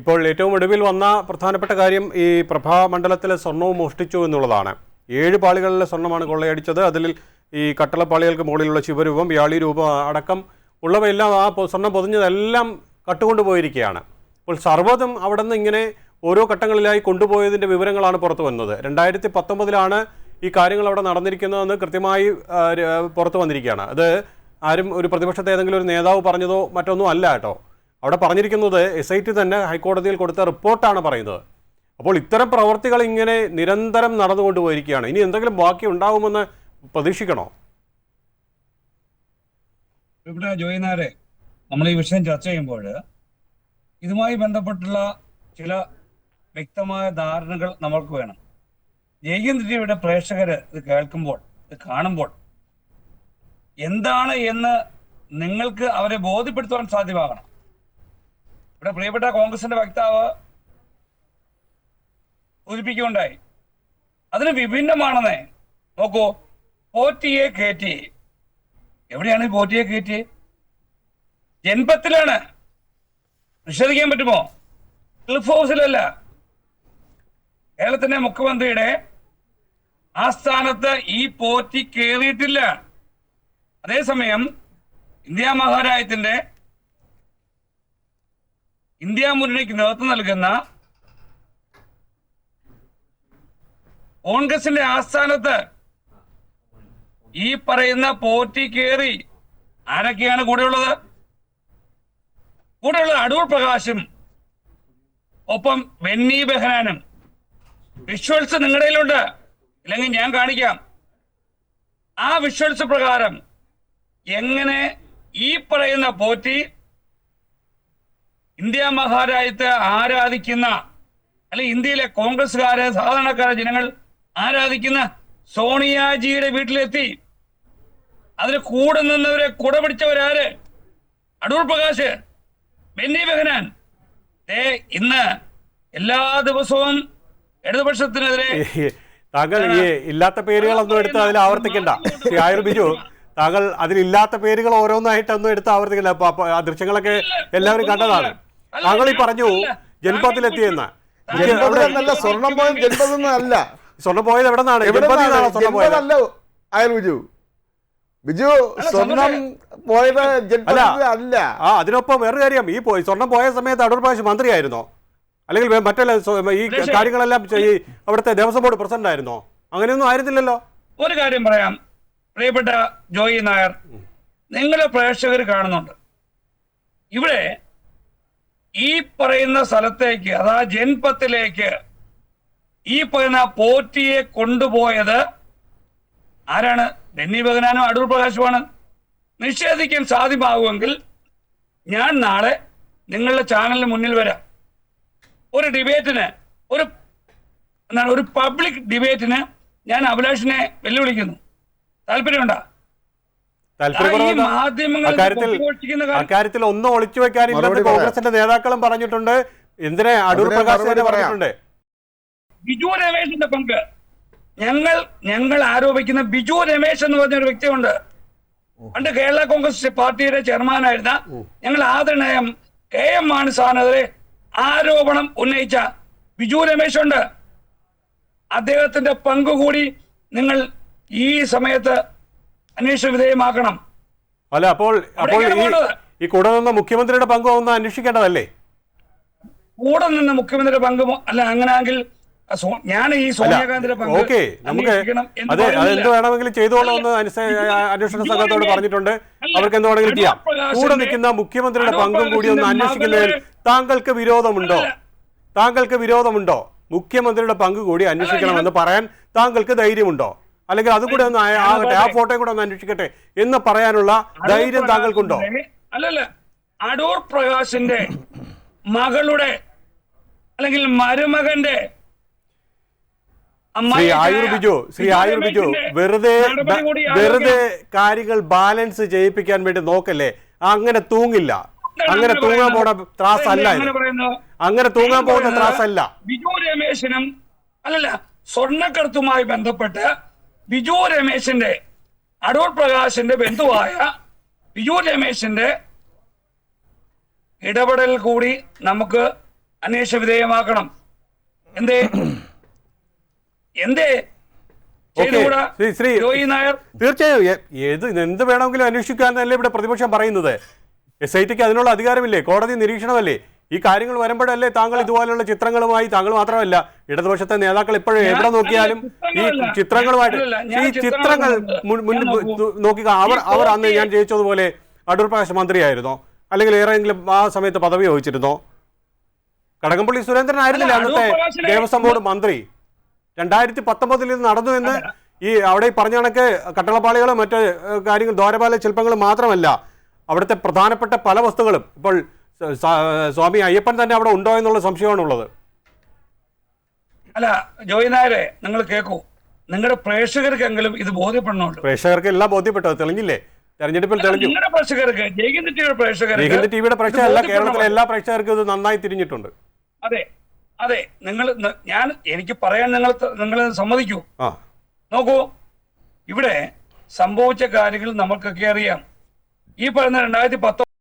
ഇപ്പോൾ ഏറ്റവും ഒടുവിൽ വന്ന പ്രധാനപ്പെട്ട കാര്യം ഈ പ്രഭാ മണ്ഡലത്തിലെ സ്വർണവും മോഷ്ടിച്ചു എന്നുള്ളതാണ്. ഏഴ് പാളികളിലെ സ്വർണമാണ് കൊള്ളയടിച്ചത്. അതിൽ ഈ കട്ടളപ്പാളികൾക്ക് മുകളിലുള്ള ശിവരൂപം വ്യാളി രൂപം അടക്കം ഉള്ളവയെല്ലാം ആ സ്വർണം പൊതിഞ്ഞതെല്ലാം കട്ടുകൊണ്ടുപോയിരിക്കുകയാണ് അപ്പോൾ സർവതും അവിടെ നിന്ന് ഇങ്ങനെ ഓരോ ഘട്ടങ്ങളിലായി കൊണ്ടുപോയതിന്റെ വിവരങ്ങളാണ് പുറത്തു വന്നത്. രണ്ടായിരത്തി പത്തൊമ്പതിലാണ് ഈ കാര്യങ്ങൾ അവിടെ നടന്നിരിക്കുന്നതെന്ന് കൃത്യമായി പുറത്തു വന്നിരിക്കുകയാണ്. അത് ആരും ഒരു പ്രതിപക്ഷത്തെ ഏതെങ്കിലും ഒരു നേതാവ് പറഞ്ഞതോ മറ്റൊന്നും അല്ല കേട്ടോ. അവിടെ പറഞ്ഞിരിക്കുന്നത് എസ് ഐ ടി തന്നെ ഹൈക്കോടതിയിൽ കൊടുത്ത റിപ്പോർട്ടാണ് പറയുന്നത്. അപ്പോൾ ഇത്തരം പ്രവർത്തികൾ ഇങ്ങനെ നിരന്തരം നടന്നുകൊണ്ടുപോയിരിക്കുകയാണ്. ഇനി എന്തെങ്കിലും ബാക്കി ഉണ്ടാവുമെന്ന് പ്രതീക്ഷിക്കണോ? ഇവിടെ ജോയിനാരെ നമ്മൾ ഈ വിഷയം ചർച്ച ചെയ്യുമ്പോൾ ഇതുമായി ബന്ധപ്പെട്ടുള്ള ചില വ്യക്തമായ ധാരണകൾ നമ്മൾക്ക് വേണം. ജയകേന്ദ്ര ടിവിയുടെ പ്രേക്ഷകര് ഇത് കേൾക്കുമ്പോൾ ഇത് കാണുമ്പോൾ എന്താണ് എന്ന് നിങ്ങൾക്ക് അവരെ ബോധ്യപ്പെടുത്തുവാൻ സാധ്യമാകണം. ഇവിടെ പ്രിയപ്പെട്ട കോൺഗ്രസിന്റെ വക്താവ് സൂചിപ്പിക്കുകയുണ്ടായി. അതിന് വിഭിന്നമാണെന്നേ. നോക്കൂ പോറ്റിയെ കയറ്റി എവിടെയാണ് പോറ്റിയെ കയറ്റി ജൻപത്തിലാണ്. നിഷേധിക്കാൻ പറ്റുമോ? ക്ലിഫ് ഹൗസിലല്ല കേരളത്തിന്റെ മുഖ്യമന്ത്രിയുടെ ആസ്ഥാനത്ത് ഈ പോറ്റി കയറിയിട്ടില്ല അതേസമയം ഇന്ത്യ മഹാരാജ്യത്തിന്റെ ഇന്ത്യ മുന്നണിക്ക് നേതൃത്വം നൽകുന്ന കോൺഗ്രസിന്റെ ആസ്ഥാനത്ത് ഈ പറയുന്ന പോറ്റി കയറി ആരൊക്കെയാണ് കൂടെയുള്ളത്? കൂടെയുള്ള അടൂർ പ്രകാശും ഒപ്പം വെന്നി ബെഹനാനും വിഷ്വൽസ് നിങ്ങളുടെ കയ്യിലുണ്ട്. ഞാൻ കാണിക്കാം. ആ വിഷ്വൽസ് പ്രകാരം എങ്ങനെ ഈ പറയുന്ന പോറ്റി ഇന്ത്യ മഹാരാജ്യത്തെ ആരാധിക്കുന്ന അല്ലെ ഇന്ത്യയിലെ കോൺഗ്രസ്സുകാരെ സാധാരണക്കാരെ ജനങ്ങൾ ആരാധിക്കുന്ന സോണിയാജിയുടെ വീട്ടിലെത്തി. അതിന് കൂടെ നിന്നവരെ കുട പിടിച്ചവരാര്? അടൂർ പ്രകാശ് ബെന്നി ബെഹനാൻ. ദേ ഇന്ന് എല്ലാ ദിവസവും ഇടതുപക്ഷത്തിനെതിരെ താങ്കൾ ഈ ഇല്ലാത്ത പേരുകളൊന്നും എടുത്ത് അതിൽ ആവർത്തിക്കണ്ട. ആയുർ ബിജു താങ്കൾ അതിലില്ലാത്ത പേരുകൾ ഓരോന്നായിട്ടൊന്നും എടുത്ത് ആവർത്തിക്കണ്ട. അപ്പൊ- അപ്പൊ ആ ദൃശ്യങ്ങളൊക്കെ എല്ലാവരും കണ്ടതാണ്. താങ്കൾ ഈ പറഞ്ഞു ജൻപത്തിലെത്തിയെന്ന്. ജൻപതിലെന്നല്ല സ്വർണം പോയത് ജൻപതൊന്നും അല്ല സ്വർണം പോയത് എവിടെ നിന്നാണ് പോയത്? അയൽ ബിജു. ബിജു സ്വർണം പോയത് അല്ല. ആ അതിനൊപ്പം വേറൊരു കാര്യം. ഈ പോയി സ്വർണം പോയ സമയത്ത് അടൂർ പ്രകാശ് മന്ത്രിയായിരുന്നോ? അല്ലെങ്കിൽ മറ്റല്ല ഈ കാര്യങ്ങളെല്ലാം ഈ അവിടുത്തെ ദേവസ്വം ബോർഡ് പ്രസിഡന്റ് ആയിരുന്നോ അങ്ങനെയൊന്നും ആയിരുന്നില്ലല്ലോ. ഒരു കാര്യം പറയാം. പ്രിയപ്പെട്ട ജോയി നായർ നിങ്ങളെ പ്രേക്ഷകർ കാണുന്നുണ്ട്. ഇവിടെ ഈ പറയുന്ന സ്ഥലത്തേക്ക് അതാ ജൻപത്തിലേക്ക് ഈ പറയുന്ന പോറ്റിയെ കൊണ്ടുപോയത് ആരാണ്? ഡെന്നി ബഹനാനും അടൂർ പ്രകാശുമാണ്. നിഷേധിക്കാൻ സാധ്യമാകുമെങ്കിൽ ഞാൻ നാളെ നിങ്ങളുടെ ചാനലിന് മുന്നിൽ വരാം. ഒരു ഡിബേറ്റിന് ഒരു എന്താണ് ഒരു പബ്ലിക് ഡിബേറ്റിന് ഞാൻ അഭിലാഷിനെ വെല്ലുവിളിക്കുന്നു. താല്പര്യമുണ്ടോ? അക്കാര്യത്തിൽ ഒന്നും ഒളിച്ചു പറയാം. കോൺഗ്രസിന്റെ നേതാക്കളും പറഞ്ഞിട്ടുണ്ട്. എന്തിനെ അടൂർ പ്രകാശ് തന്നെ പറഞ്ഞിട്ടുണ്ട്? ബിജു രമേശിന്റെ പങ്ക്. ഞങ്ങൾ ഞങ്ങൾ ആരോപിക്കുന്ന ബിജു രമേശ് എന്ന് പറഞ്ഞ ഒരു വ്യക്തിയുണ്ട്. പണ്ട് കേരള കോൺഗ്രസ് പാർട്ടിയുടെ ചെയർമാനായിരുന്ന ഞങ്ങൾ ആദരണയം കെ എം മാണി സാറിനെതിരെ ആരോപണം ഉന്നയിച്ച ബിജു രമേശ് ഉണ്ട് അദ്ദേഹത്തിന്റെ പങ്ക് കൂടി നിങ്ങൾ ഈ സമയത്ത് അന്വേഷണ വിധേയമാക്കണം. അല്ല അപ്പോൾ അപ്പോൾ ഈ. കൂടെ നിന്ന മുഖ്യമന്ത്രിയുടെ പങ്ക് ഒന്ന് അന്വേഷിക്കേണ്ടതല്ലേ? കൂടെ നിന്ന് മുഖ്യമന്ത്രിയുടെ പങ്ക് അല്ല അങ്ങനെയെങ്കിൽ ഞാൻ ഈ സോണിയാഗാന്ധിയുടെ പങ്ക് ഓക്കെ നമുക്ക് അതെ പറയുന്നില്ല. അതെന്ത് വേണമെങ്കിലും ചെയ്തോളൂ എന്ന് അന്വേഷണ സംഘത്തോട് പറഞ്ഞിട്ടുണ്ട്. അവർക്ക് എന്ത് വേണമെങ്കിലും ചെയ്യാം. കൂടെ നിൽക്കുന്ന മുഖ്യമന്ത്രിയുടെ പങ്കും കൂടി ഒന്ന് അന്വേഷിക്കുന്നതിൽ താങ്കൾക്ക് വിരോധമുണ്ടോ? താങ്കൾക്ക് വിരോധമുണ്ടോ? മുഖ്യമന്ത്രിയുടെ പങ്ക് കൂടി അന്വേഷിക്കണമെന്ന് പറയാൻ താങ്കൾക്ക് ധൈര്യമുണ്ടോ? അല്ലെങ്കിൽ അതും കൂടെ ഒന്ന് ആകട്ടെ ആ ഫോട്ടോയും കൂടെ ഒന്ന് അന്വേഷിക്കട്ടെ എന്ന് പറയാനുള്ള ധൈര്യം താങ്കൾക്കുണ്ടോ? അല്ലല്ല അടൂർ പ്രകാശിന്റെ മകളുടെ അല്ലെങ്കിൽ മരുമകന്റെ ശ്രീ ആയുർ ബിജു ശ്രീ ആയുർ ബിജു വെറുതെ വെറുതെ കാര്യങ്ങൾ ബാലൻസ് ചെയ്യിപ്പിക്കാൻ വേണ്ടി നോക്കല്ലേ? അങ്ങനെ തൂങ്ങില്ല. അങ്ങനെ തൂങ്ങാൻ പോണ? ത്രാസ് അല്ല അങ്ങനെ തൂങ്ങാൻ പോകുന്ന ത്രാസ് അല്ല ബിജു രമേശിനും അല്ലല്ല സ്വർണക്കടത്തുമായി ബന്ധപ്പെട്ട് ബിജു രമേശിന്റെ അടൂർ പ്രകാശിന്റെ ബന്ധുവായ ബിജു രമേശിന്റെ ഇടപെടൽ കൂടി നമുക്ക് അന്വേഷണ വിധേയമാക്കണം. എന്തേ? എന്തേ? തീർച്ചയായും ഏത് എന്ത് വേണമെങ്കിലും അന്വേഷിക്കാന്നല്ലേ ഇവിടെ പ്രതിപക്ഷം പറയുന്നത്. എസ് ഐ ടിക്ക് അതിനുള്ള അധികാരമില്ലേ? കോടതി നിരീക്ഷണമല്ലേ? ഈ കാര്യങ്ങൾ വരുമ്പോഴല്ലേ താങ്കൾ ഇതുപോലെയുള്ള ചിത്രങ്ങളുമായി താങ്കൾ മാത്രമല്ല ഇടതുപക്ഷത്തെ നേതാക്കൾ ഇപ്പോഴും എവിടെ നോക്കിയാലും ഈ. ചിത്രങ്ങളുമായിട്ട് ഈ ചിത്രങ്ങൾ ചിത്രങ്ങൾ മുൻ- മുൻ- ഞാൻ നോക്കൂ. നോക്കി അവർ അവർ അന്ന് ഞാൻ ജയിച്ചതുപോലെ അടൂർ പ്രകാശ് മന്ത്രിയായിരുന്നോ? അല്ലെങ്കിൽ ഏറെങ്കിലും ആ സമയത്ത് പദവി വഹിച്ചിരുന്നോ? കടകംപള്ളി സുരേന്ദ്രൻ ആയിരുന്നില്ല അന്നത്തെ ദേവസ്വം ബോർഡ് മന്ത്രി. രണ്ടായിരത്തി പത്തൊമ്പതിൽ ഇത് നടന്നു എന്ന് ഈ അവിടെ ഈ പറഞ്ഞ കണക്ക് കട്ടളപ്പാളികളും മറ്റ് കാര്യങ്ങളും കാര്യങ്ങൾ ദ്വാരപാല ശില്പങ്ങളും മാത്രമല്ല. അവിടുത്തെ പ്രധാനപ്പെട്ട പല വസ്തുക്കളും ഇപ്പോൾ സ്വാമി അയ്യപ്പൻ തന്നെ അവിടെ ഉണ്ടോ എന്നുള്ള സംശയമാണുള്ളത്. അല്ല ജോയി നായരെ നിങ്ങൾ കേൾക്കൂ നിങ്ങളുടെ പ്രേക്ഷകർക്കെങ്കിലും ഇത് ബോധ്യപ്പെടണമല്ലോ. പ്രേക്ഷകർക്ക് എല്ലാം ബോധ്യപ്പെട്ടത് തെളിഞ്ഞില്ലേ? തെരഞ്ഞെടുപ്പിൽ തെളിഞ്ഞു. നിങ്ങളുടെ പ്രേക്ഷകർക്ക് ജയിക്കുന്ന ടിവിയുടെ കേരളത്തിലെ എല്ലാ പ്രേക്ഷകർക്കും ഇത് നന്നായി തിരിഞ്ഞിട്ടുണ്ട്. അതെ അതെ നിങ്ങൾ ഞാൻ എനിക്ക് പറയാൻ നിങ്ങൾ നിങ്ങൾ സമ്മതിക്കൂ. നോക്കൂ ഇവിടെ സംഭവിച്ച കാര്യങ്ങൾ നമുക്കൊക്കെ അറിയാം. ഈ പറയുന്ന രണ്ടായിരത്തി പത്തൊമ്പത്